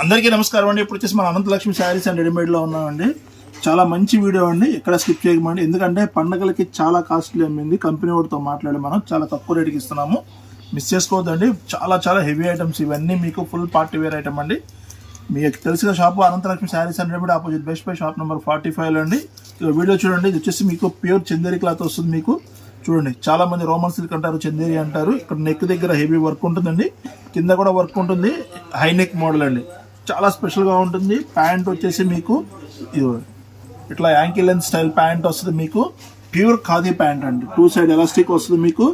అందరికీ నమస్కారం అండి. ఇప్పుడు వచ్చేసి మన అనంతలక్ష్మి శారీస్ అండ్ రెడీమేడ్లో ఉన్నామండి. చాలా మంచి వీడియో అండి. ఎక్కడ స్కిప్ చేయకమండి. ఎందుకంటే పండగలకి చాలా కాస్ట్లీ అమ్మింది. కంపెనీ వాడితో మాట్లాడి మనం చాలా తక్కువ రేటుకి ఇస్తున్నాము. మిస్ చేసుకోవద్దండి. చాలా చాలా హెవీ ఐటమ్స్ ఇవన్నీ మీకు ఫుల్ పార్టీ వేర్ ఐటమ్ అండి. మీకు తెలిసిన shop Ananthalakshmi sarees and readymade opposite Best Buy shop number forty five అండి వీడియో చూడండి. ఇది వచ్చేసి మీకు ప్యూర్ చందేరి క్లాత్ వస్తుంది మీకు. చూడండి. చాలా మంది రోమన్ సిల్క్ అంటారు చందేరి అంటారు. ఇక్కడ నెక్ దగ్గర హెవీ వర్క్ ఉంటుందండి. కింద కూడా వర్క్ ఉంటుంది. హై నెక్ మోడల్ అండి. చాలా స్పెషల్గా ఉంటుంది. ప్యాంట్ వచ్చేసి మీకు ఇట్లా యాంకిల్ లెంత్ స్టైల్ ప్యాంట్ వస్తుంది మీకు. ప్యూర్ ఖాదీ ప్యాంట్ అండి. టూ సైడ్ ఎలాస్టిక్ వస్తుంది మీకు.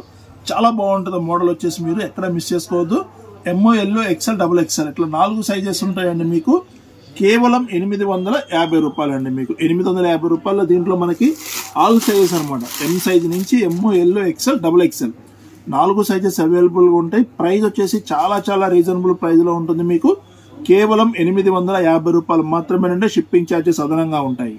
చాలా బాగుంటుంది. మోడల్ వచ్చేసి మీరు ఎక్కడ మిస్ చేసుకోవద్దు. M or L or XL double XL ఇట్లా నాలుగు సైజెస్ ఉంటాయండి మీకు. కేవలం ఎనిమిది వందల యాభై రూపాయలు అండి మీకు. ఎనిమిది వందల యాభై రూపాయలు దీంట్లో మనకి ఆల్ సైజెస్ అనమాట ఎం సైజ్ నుంచి M or L or XL double XL నాలుగు సైజెస్ అవైలబుల్గా ఉంటాయి. ప్రైస్ వచ్చేసి చాలా చాలా రీజనబుల్ ప్రైస్లో ఉంటుంది మీకు. కేవలం ఎనిమిది వందల యాభై రూపాయలు మాత్రమేనంటే షిప్పింగ్ ఛార్జెస్ అదనంగా ఉంటాయి.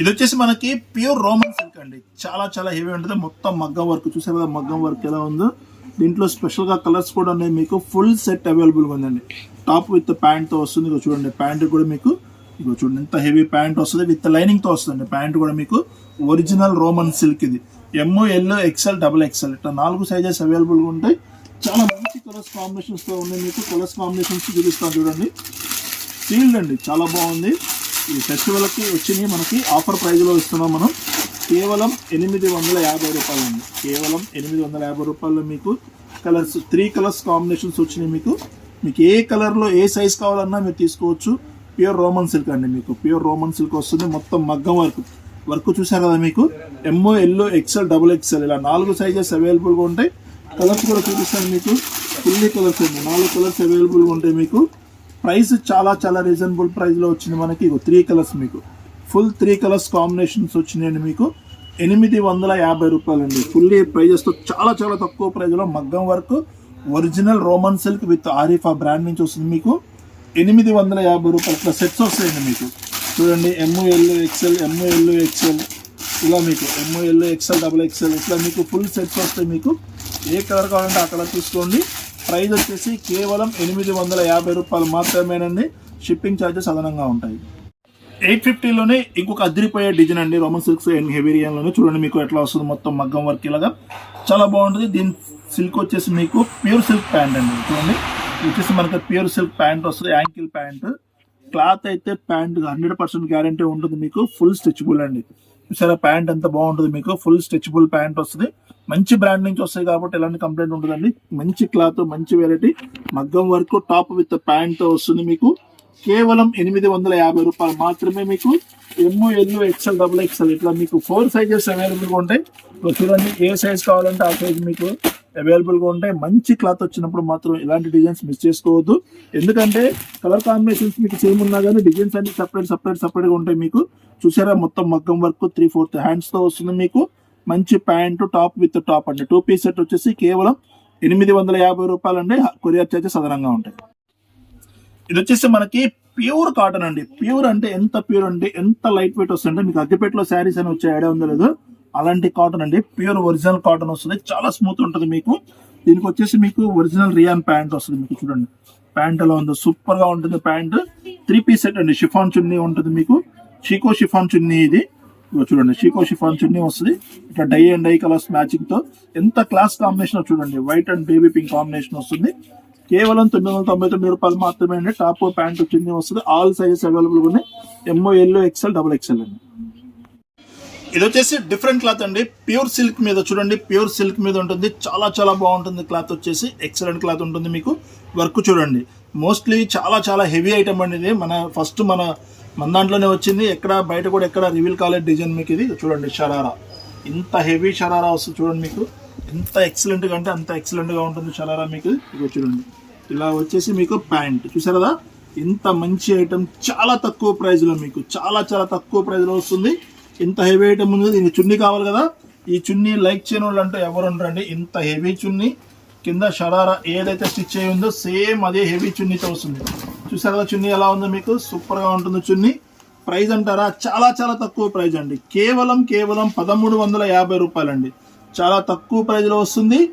ఇది వచ్చేసి మనకి ప్యూర్ రోమన్ సిల్క్ అండి. చాలా చాలా హెవీ ఉంటుంది. మొత్తం మగ్గం వర్క్ చూసారు కదా మగ్గం వర్క్ ఎలా ఉందో. దీంట్లో స్పెషల్గా కలర్స్ కూడా ఉన్నాయి. మీకు ఫుల్ సెట్ అవైలబుల్గా ఉందండి. టాప్ విత్ ప్యాంట్తో వస్తుంది. ఇక చూడండి ప్యాంట్ కూడా మీకు ఇక చూడండి ఎంత హెవీ ప్యాంట్ వస్తుంది. విత్ లైనింగ్తో వస్తుంది ప్యాంట్ కూడా మీకు ఒరిజినల్ రోమన్ సిల్క్ ఇది. M or L or XL double XL ఇట్లా నాలుగు సైజెస్ అవైలబుల్గా ఉంటాయి. చాలా కలర్స్ కాంబినేషన్స్తో ఉన్నాయి. మీకు కలర్స్ కాంబినేషన్స్ చూపిస్తాను చూడండి. సీల్డ్ అండి చాలా బాగుంది. ఈ ఫెస్టివల్కి వచ్చినాయి మనకి ఆఫర్ ప్రైస్లో ఇస్తున్నాం మనం. కేవలం ఎనిమిది వందల యాభై రూపాయలు అండి కేవలం ఎనిమిది వందల యాభై రూపాయలు మీకు కలర్స్ త్రీ కలర్స్ కాంబినేషన్స్ వచ్చినాయి మీకు. మీకు ఏ కలర్లో ఏ సైజ్ కావాలన్నా మీరు తీసుకోవచ్చు. ప్యూర్ రోమన్ సిల్క్ అండి మీకు. ప్యూర్ రోమన్ సిల్క్ వస్తుంది. మొత్తం మగ్గం వర్క్. వర్క్ చూసారు కదా మీకు? M or L or XL double XL ఇలా నాలుగు సైజెస్ అవైలబుల్గా ఉంటాయి. కలర్స్ కూడా చూపిస్తాను మీకు. ఫుల్లీ కలర్స్ ఉంది నాలుగు కలర్స్ అవైలబుల్గా ఉంటాయి మీకు. ప్రైస్ చాలా చాలా రీజనబుల్ ప్రైస్లో వచ్చింది మనకి. త్రీ కలర్స్ మీకు. ఫుల్ త్రీ కలర్స్ కాంబినేషన్స్ వచ్చినాయండి మీకు. ఎనిమిది వందల యాభై రూపాయలండి. ఫుల్లీ ప్రైజెస్తో చాలా చాలా తక్కువ ప్రైస్లో మగ్గం work original Roman silk with Arifa brand నుంచి వస్తుంది మీకు. ఎనిమిది వందల యాభై రూపాయలు ఇట్లా సెట్స్ వస్తాయండి మీకు. చూడండి ఎంఓ ఎక్స్ఎల్ ఎక్సెల్ ఎంఓ ఇలా మీకు ఎంఓ ఎక్స్ఎల్ డబుల్ ఎక్స్ఎల్ ఇట్లా మీకు ఫుల్ సెట్స్ వస్తాయి మీకు. ఏ కలర్ కావాలంటే ఆ కలర్ తీసుకోండి. ప్రైస్ వచ్చేసి కేవలం ఎనిమిది వందల యాభై రూపాయలు మాత్రమేనండి. షిప్పింగ్ ఛార్జెస్ అదనంగా ఉంటాయి. ఎయిట్ ఫిఫ్టీలోనే ఇంకొక అదిరిపోయే డిజైన్ అండి. రోమన్ సిల్క్స్ అండ్ హెవీరియన్లోనే చూడండి మీకు ఎట్లా వస్తుంది మొత్తం మగ్గం వర్క్ ఇలాగా. చాలా బాగుంటుంది. దీని సిల్క్ వచ్చేసి మీకు ప్యూర్ సిల్క్ ప్యాంట్ అండి. చూడండి. వచ్చేసి మనకి ప్యూర్ సిల్క్ ప్యాంట్ వస్తుంది. Ankle pant. క్లాత్ అయితే ప్యాంట్ హండ్రెడ్ పర్సెంట్ గ్యారంటీ ఉంటుంది మీకు. ఫుల్ స్ట్రెచ్బుల్ అండి. చూసారా? ప్యాంట్ ఎంత బాగుంటుంది మీకు? ఫుల్ స్ట్రెచబుల్ ప్యాంట్ వస్తుంది. మంచి బ్రాండ్ నుంచి వస్తాయి కాబట్టి ఎలాంటి కంప్లైంట్ ఉంటుందండి మంచి క్లాత్ మంచి వెరైటీ మగ్గం వర్క్ టాప్ విత్ ప్యాంట్ వస్తుంది మీకు. కేవలం ఎనిమిది వందల యాభై రూపాయలు మాత్రమే మీకు. ఎమ్ము ఎల్లు ఎక్సెల్ డబుల్ ఎక్సెల్ ఇట్లా మీకు ఫోర్ సైజెస్ అవైలబుల్గా ఉంటాయి. చూడండి ఏ సైజ్ కావాలంటే ఆ సైజ్ మీకు అవైలబుల్గా ఉంటాయి. మంచి క్లాత్ వచ్చినప్పుడు మాత్రం ఇలాంటి డిజైన్స్ మిస్ చేసుకోవద్దు. ఎందుకంటే కలర్ కాంబినేషన్స్ మీకు సేమ్ ఉన్నా కానీ డిజైన్స్ అన్ని సపరేట్ సపరేట్ సపరేట్గా ఉంటాయి మీకు. చూసారా? మొత్తం మగ్గం వర్క్ త్రీ ఫోర్త్ హ్యాండ్స్తో వస్తుంది మీకు. మంచి ప్యాంటు టాప్ విత్ టాప్ అండి. టూ పీస్ సెట్ వచ్చేసి కేవలం ఎనిమిది వందల యాభై రూపాయలు అండి. కొరియర్ చార్జెస్ అదనంగా ఉంటాయి. ఇది వచ్చేసి మనకి ప్యూర్ కాటన్ అండి. ప్యూర్ అంటే ఎంత ప్యూర్ అంటే ఎంత లైట్ వెయిట్ వస్తుందంటే మీకు అగ్గిపేటలో శారీస్ అని వచ్చే ఐడియా ఉందో లేదు. అలాంటి కాటన్ అండి. ప్యూర్ ఒరిజినల్ కాటన్ వస్తుంది. చాలా స్మూత్ ఉంటుంది మీకు. దీనికి వచ్చేసి మీకు ఒరిజినల్ రియాన్ ప్యాంట్ వస్తుంది మీకు చూడండి. ప్యాంట్ ఎలా ఉందో? సూపర్గా ఉంటుంది ప్యాంట్. త్రీ పీస్ సెట్ అండి. షిఫాన్ చున్నీ ఉంటుంది మీకు. షీకో షిఫాన్ చున్నీ ఇది. చూడండి షీకో షిఫాన్ చున్నీ వస్తుంది. ఇట్లా డై అండ్ డై కలర్స్ మ్యాచింగ్తో ఎంత క్లాస్ కాంబినేషన్ చూడండి white and baby pink combination వస్తుంది. కేవలం తొమ్మిది వందల తొంభై తొమ్మిది రూపాయలు మాత్రమే అండి. టాప్ ప్యాంట్ చున్నీ వస్తుంది. ఆల్ సైజెస్ అవైలబుల్ ఉన్నాయి. M or L or XL double XL అండి. ఇది వచ్చేసి డిఫరెంట్ క్లాత్ అండి. ప్యూర్ సిల్క్ మీద చూడండి ప్యూర్ సిల్క్ మీద ఉంటుంది. చాలా చాలా బాగుంటుంది క్లాత్ వచ్చేసి. ఎక్సలెంట్ క్లాత్ ఉంటుంది మీకు. వర్క్ చూడండి. మోస్ట్లీ చాలా చాలా హెవీ ఐటమ్ అండి ఇది. మన ఫస్ట్ మన మన దాంట్లోనే వచ్చింది. ఎక్కడ బయట కూడా ఎక్కడ రివీల్ కాలేజ్ డిజైన్ మీకు ఇది. చూడండి షరారా. ఇంత హెవీ షరారా వస్తుంది చూడండి మీకు. ఎంత ఎక్సలెంట్గా అంటే అంత ఎక్సలెంట్గా ఉంటుంది షరారా మీకు. ఇది చూడండి. ఇలా వచ్చేసి మీకు ప్యాంట్. చూసారు? కదా ఇంత మంచి ఐటమ్ చాలా తక్కువ ప్రైస్లో మీకు. చాలా చాలా తక్కువ ప్రైజ్లో వస్తుంది. ఇంత హెవీ ఐటమ్ ఉంది. దీనికి చున్నీ కావాలి కదా. ఈ చున్నీ లైక్ చేయని వాళ్ళు అంటే ఎవరు ఉండరండి. ఇంత హెవీ చున్నీ. కింద షరారా ఏదైతే స్టిచ్ అయి ఉందో సేమ్ అదే హెవీ చున్నీతో వస్తుంది. చూసారు కదా చున్నీ ఎలా ఉందో మీకు? సూపర్గా ఉంటుంది చున్నీ. ప్రైజ్ అంటారా? చాలా చాలా తక్కువ ప్రైజ్ అండి. కేవలం కేవలం పదమూడు వందల యాభై రూపాయలండి. చాలా తక్కువ ప్రైజ్లో వస్తుంది.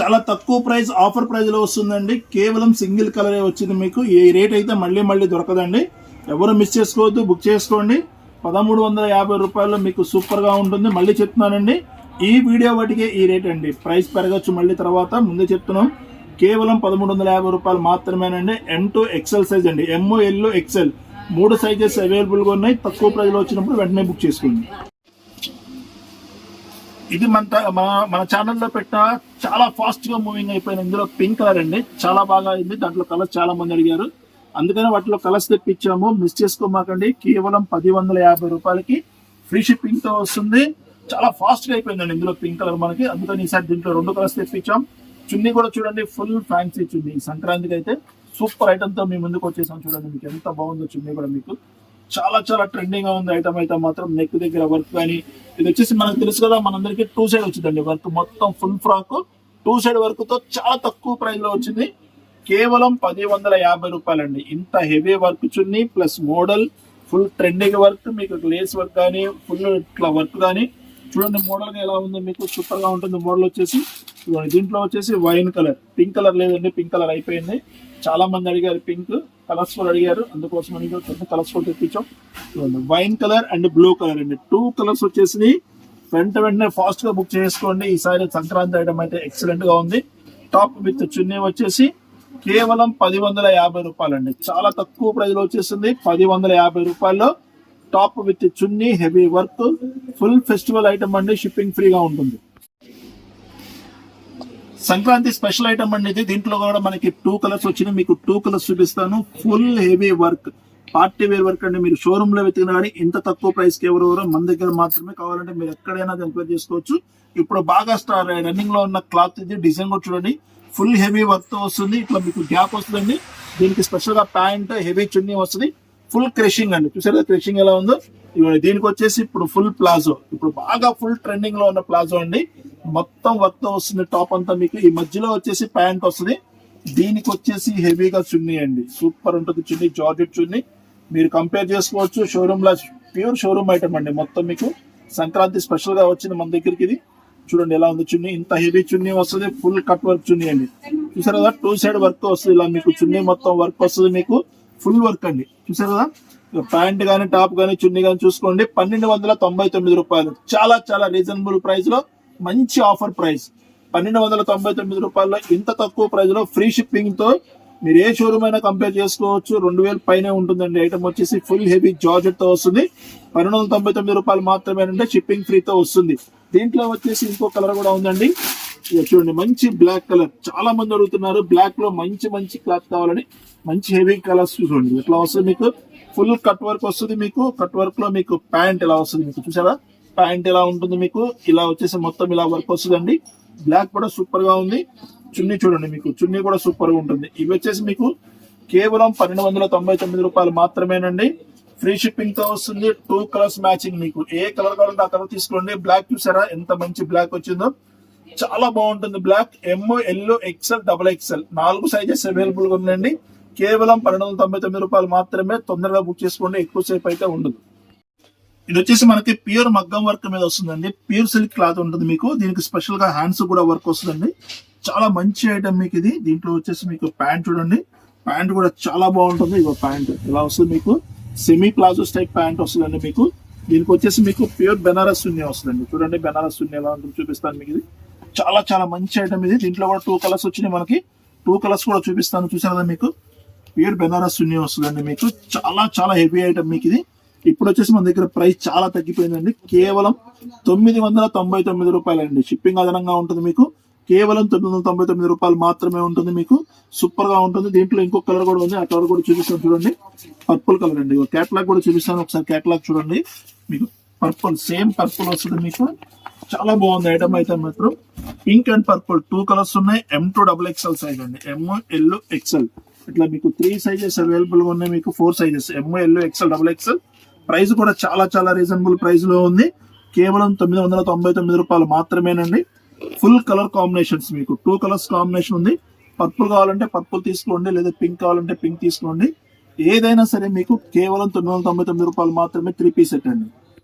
చాలా తక్కువ ప్రైస్ ఆఫర్ ప్రైజ్లో వస్తుందండి. కేవలం సింగిల్ కలరే వచ్చింది మీకు. ఈ రేట్ అయితే మళ్ళీ మళ్ళీ దొరకదండి. ఎవరు మిస్ చేసుకోవద్దు బుక్ చేసుకోండి. పదమూడు వందల యాభై రూపాయల్లో మీకు సూపర్గా ఉంటుంది. మళ్ళీ చెప్తున్నానండి. ఈ వీడియో వాటికే ఈ రేట్ అండి. ప్రైస్ పెరగచ్చు మళ్ళీ తర్వాత. ముందే చెప్తున్నాం. కేవలం పదమూడు వందల యాభై రూపాయలు మాత్రమేనండి. ఎం టు ఎక్సెల్ సైజ్ అండి. ఎమ్ ఎల్ ఎక్సెల్ మూడు సైజెస్ అవైలబుల్గా ఉన్నాయి. తక్కువ ప్రైజ్లో వచ్చినప్పుడు వెంటనే బుక్ చేసుకోండి. ఇది మన మన ఛానల్లో పెట్టిన చాలా ఫాస్ట్గా మూవింగ్ అయిపోయిన ఇందులో పింక్ కలర్ అండి. చాలా బాగా అయింది. దాంట్లో కలర్స్ చాలా మంది అడిగారు. అందుకనే వాటిలో కలర్స్ తెప్పించాము. మిస్ చేసుకోమాకండి. కేవలం పది వందల యాభై రూపాయలకి ఫ్రీ షిప్పింగ్తో వస్తుంది. చాలా ఫాస్ట్గా అయిపోయిందండి ఇందులో పింక్ కలర్ మనకి. అందుకని ఈసారి దీంట్లో రెండు కలర్స్ తెప్పించాం. చున్నీ కూడా చూడండి ఫుల్ ఫ్యాన్సీ చున్నీ. సంక్రాంతికి అయితే సూపర్ ఐటమ్తో మీ ముందుకు వచ్చేసాం చూడండి మీకు ఎంత బాగుందో చున్నీ కూడా మీకు. చాలా చాలా ట్రెండింగ్గా ఉంది ఐటమ్ అయితే మాత్రం నెక్ దగ్గర వర్క్ కానీ ఇది వచ్చేసి మనకు తెలుసు కదా మనందరికి టూ సైడ్ వచ్చిందండి వర్క్ మొత్తం ఫుల్ ఫ్రాక్ టూ సైడ్ వర్క్తో చాలా తక్కువ ప్రైస్లో వచ్చింది. కేవలం పది వందల యాభై రూపాయలండి. ఇంత heavy work chunni plus model full trending work మీకు లేస్ వర్క్ కానీ ఫుల్ ఇట్లా వర్క్ కానీ చూడండి మోడల్గా ఎలా ఉందో మీకు సూపర్గా ఉంటుంది మోడల్ వచ్చేసి. దీంట్లో వచ్చేసి వైన్ కలర్. పింక్ కలర్ లేదండి పింక్ కలర్ అయిపోయింది. చాలా మంది అడిగారు పింక్ కలర్స్ ఫుల్ అడిగారు. అందుకోసం అని కొన్ని కలర్స్ కూడా తెప్పించాం. Wine colour and blue colour అండి. టూ కలర్స్ వచ్చేసి వెంట వెంటనే ఫాస్ట్గా బుక్ చేసుకోండి. ఈసారి సంక్రాంతి ఐటమ్ అయితే ఎక్సలెంట్గా ఉంది. టాప్ విత్ చున్నీ వచ్చేసి కేవలం పది వందల యాభై రూపాయలండి. చాలా తక్కువ ప్రైజ్లో వచ్చేసింది. పది వందల యాభై రూపాయల్లో top with chunni heavy work full festival item అండి షిప్పింగ్ ఫ్రీగా ఉంటుంది. సంక్రాంతి స్పెషల్ ఐటమ్ అండి ఇది. దీంట్లో కూడా మనకి టూ కలర్స్ వచ్చినాయి. మీకు టూ కలర్స్ చూపిస్తాను. Full heavy work. Party wear work అండి. మీరు షోరూమ్లో వెతికిన కానీ ఇంత తక్కువ ప్రైస్కి ఎవరు ఎవరో మన దగ్గర మాత్రమే కావాలంటే మీరు ఎక్కడైనా ఎంక్వైరీ చేసుకోవచ్చు. ఇప్పుడు బాగా స్టార్ రన్నింగ్లో ఉన్న క్లాత్ ఇది డిజైన్ కూడా చూడండి. ఫుల్ హెవీ వర్క్తో వస్తుంది. ఇట్లా మీకు గ్యాప్ వస్తుందండి. దీనికి స్పెషల్గా ప్యాంట్ హెవీ చున్నీ వస్తుంది. ఫుల్ క్రషింగ్ అండి. చూసారా క్రషింగ్ ఎలా ఉందో? ఇదిగోండి దీనికి వచ్చేసి ఇప్పుడు ఫుల్ ప్లాజో. ఇప్పుడు బాగా ఫుల్ ట్రెండింగ్లో ఉన్న ప్లాజో అండి. మొత్తం వర్క్ వస్తుంది టాప్ అంతా మీకు. ఈ మధ్యలో వచ్చేసి ప్యాంట్ వస్తుంది. దీనికి వచ్చేసి హెవీగా చున్నీ అండి. సూపర్ ఉంటుంది చున్నీ జార్జెట్ చున్నీ. మీరు కంపేర్ చేసుకోవచ్చు షోరూమ్ లా ప్యూర్ షోరూమ్ ఐటమ్ అండి. మొత్తం మీకు సంక్రాంతి స్పెషల్గా వచ్చింది మన దగ్గరికి ఇది. చూడండి ఎలా ఉంది చున్నీ. ఇంత హెవీ చున్నీ వస్తుంది ఫుల్ కట్ వర్క్ చున్నీ అండి. చూసారు కదా టూ సైడ్ వర్క్ వస్తుంది ఇలా మీకు చున్నీ మొత్తం వర్క్ వస్తుంది మీకు. ఫుల్ వర్క్ అండి. చూసారు? కదా ప్యాంట్ కానీ టాప్ కానీ చున్నీ కానీ చూసుకోండి. పన్నెండు వందల తొంభై తొమ్మిది రూపాయలు. చాలా చాలా రీజనబుల్ ప్రైస్లో మంచి ఆఫర్ ప్రైస్. పన్నెండు వందల తొంభై తొమ్మిది రూపాయల్లో ఇంత తక్కువ ప్రైస్లో ఫ్రీ షిప్పింగ్తో మీరు ఏ షోరూమ్ అయినా కంపేర్ చేసుకోవచ్చు. రెండు వేలు పైనే ఉంటుందండి. ఐటమ్ వచ్చేసి ఫుల్ హెవీ జార్జెట్తో వస్తుంది. పన్నెండు వందల తొంభై తొమ్మిది రూపాయలు మాత్రమేనంటే షిప్పింగ్ ఫ్రీతో వస్తుంది. దీంట్లో వచ్చేసి ఇంకో కలర్ కూడా ఉందండి. చూడండి మంచి బ్లాక్ కలర్ చాలా మంది అడుగుతున్నారు బ్లాక్లో మంచి మంచి క్లాత్ కావాలని. మంచి హెవీ కలర్స్ చూడండి ఇట్లా వస్తుంది మీకు? ఫుల్ కట్ వర్క్ వస్తుంది మీకు. కట్ వర్క్లో మీకు ప్యాంట్ ఎలా వస్తుంది మీకు చూసారా? ప్యాంట్ ఎలా ఉంటుంది మీకు? ఇలా వచ్చేసి మొత్తం ఇలా వర్క్ వస్తుందండి. బ్లాక్ కూడా సూపర్గా ఉంది. చున్నీ చూడండి మీకు. చున్నీ కూడా సూపర్గా ఉంటుంది. ఇవి వచ్చేసి మీకు కేవలం పన్నెండు వందల తొంభై తొమ్మిది రూపాయలు మాత్రమేనండి. ఫ్రీ షిప్పింగ్తో వస్తుంది. టూ కలర్స్ మ్యాచింగ్ మీకు. ఏ కలర్ కావాలంటే ఆ కలర్ తీసుకోండి. బ్లాక్ చూసారా? ఎంత మంచి బ్లాక్ వచ్చిందో. చాలా బాగుంటుంది. Black M or L or XL double XL నాలుగు సైజెస్ అవైలబుల్గా ఉందండి. కేవలం పన్నెండు వందల తొంభై తొమ్మిది రూపాయలు మాత్రమే తొందరగా బుక్ చేసుకోండి. ఎక్కువ సేపు అయితే ఉండదు. ఇది వచ్చేసి మనకి ప్యూర్ మగ్గం వర్క్ మీద వస్తుందండి. ప్యూర్ సిల్క్ క్లాత్ ఉంటుంది మీకు. దీనికి స్పెషల్గా హ్యాండ్స్ కూడా వర్క్ వస్తుందండి. చాలా మంచి ఐటమ్ మీకు ఇది. దీంట్లో వచ్చేసి మీకు ప్యాంట్ చూడండి. ప్యాంట్ కూడా చాలా బాగుంటుంది. ఇగో ప్యాంట్ ఇలా వస్తుంది మీకు. సెమీ ప్లాజో టైప్ ప్యాంట్ వస్తుందండి మీకు. దీనికి వచ్చేసి మీకు ప్యూర్ బెనారస్ సున్ని వస్తుందండి. చూడండి బెనారస్ సున్ని ఎలా ఉంటుంది చూపిస్తాను మీకు ఇది. చాలా చాలా మంచి ఐటమ్ ఇది. దీంట్లో కూడా టూ కలర్స్ వచ్చినాయి మనకి. టూ కలర్స్ కూడా చూపిస్తాను. చూసారు కదా మీకు? ప్యూర్ బెనారస్ సున్ని వస్తుందండి మీకు. చాలా చాలా హెవీ ఐటమ్ మీకు ఇది. ఇప్పుడు వచ్చేసి మన దగ్గర ప్రైస్ చాలా తగ్గిపోయిందండి. కేవలం తొమ్మిది వందల తొంభై తొమ్మిది రూపాయలండి. షిప్పింగ్ అదనంగా ఉంటుంది మీకు. కేవలం తొమ్మిది వందల తొంభై తొమ్మిది రూపాయలు మాత్రమే ఉంటుంది మీకు. సూపర్గా ఉంటుంది. దీంట్లో ఇంకో కలర్ కూడా ఉంది. ఆ కలర్ కూడా చూపిస్తాను చూడండి. పర్పుల్ కలర్ అండి. క్యాట్లాగ్ కూడా చూపిస్తాను. ఒకసారి క్యాట్లాగ్ చూడండి. మీకు పర్పుల్ సేమ్ పర్పుల్ వస్తుంది మీకు. చాలా బాగుంది ఐటమ్ అయితే మాత్రం. Pink and purple two colours ఉన్నాయి. M to double XL size అండి. ఎమ్ ఎల్ ఎక్స్ఎల్ ఇట్లా మీకు త్రీ సైజెస్ అవైలబుల్గా ఉన్నాయి. మీకు four sizes M L XL double XL price కూడా చాలా చాలా రీజనబుల్ ప్రైస్లో ఉంది. కేవలం తొమ్మిది వందల తొంభై తొమ్మిది రూపాయలు మాత్రమేనండి. ఫుల్ కలర్ కాంబినేషన్స్ మీకు. టూ కలర్స్ కాంబినేషన్ ఉంది. పర్పుల్ కావాలంటే పర్పుల్ తీసుకోండి. లేదా పింక్ కావాలంటే పింక్ తీసుకోండి. ఏదైనా సరే మీకు కేవలం తొమ్మిది వందల తొంభై తొమ్మిది రూపాయలు మాత్రమే త్రీ పీస్ సెట్ అండి.